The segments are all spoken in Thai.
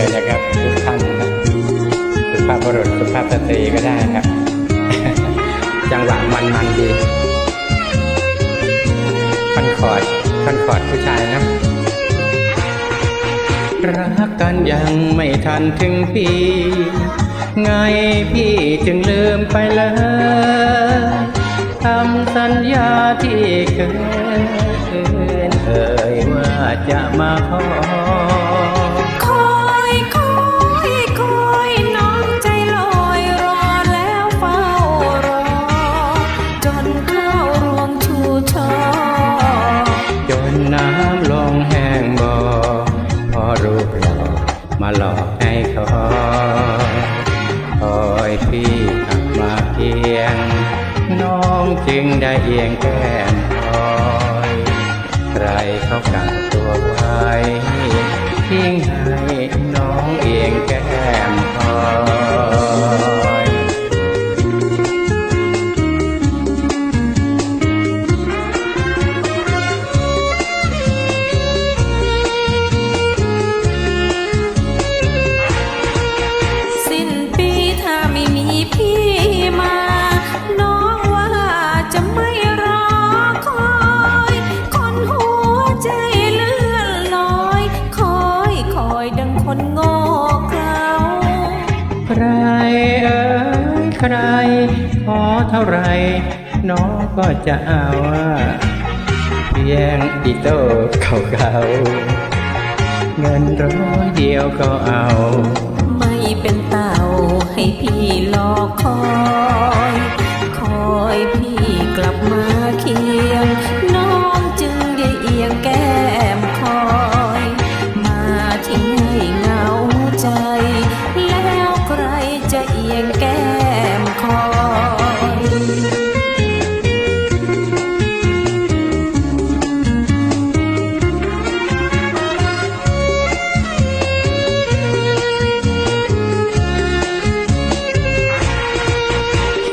ชิญนะครับทุกท่านครับสุภาพบุรุษสุภาพสตรีก็ได้ครับ จังหวะมันมันดีคอนคอร์ดคอนคอร์ดผู้ชายนะรักกันยังไม่ทันถึงปีไงพี่จึงลืมไปเลยคำสัญญาที่เกินเอ่ยว่าจะมาขอ รูปหล่อมาหลอกให้คอยคอยพี่กลับมาเพียง น้องจึงได้เอียงแก้มคอย ใครเขากักตัวไว้ ใครเอ่ยใคร ขอเท่าไรน้องก็จะเอาแย่งอีโต้เก่าเงินร้อยเดียวก็เอา ไม่เป็นเต่าให้พี่รอคอย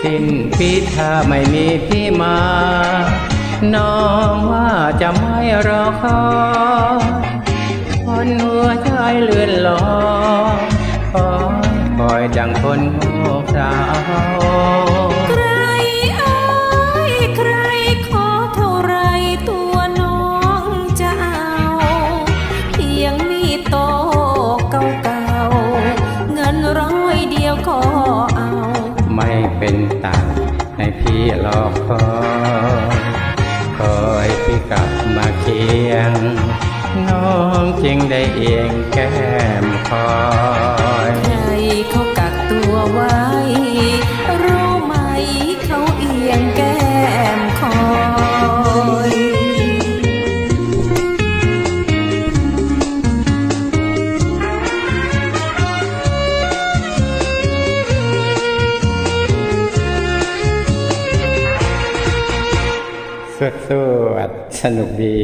สิ้นปีถ้าไม่มีพี่มา น้องว่าจะไม่รอคอยคนหัวใจเลื่อนลอยคอยคอยดังคนโง่สาว พี่รอคอยคอยพี่กลับมาเคียง น้องจึงได้เอียงแก้มคอย สวดสวดสนุกดี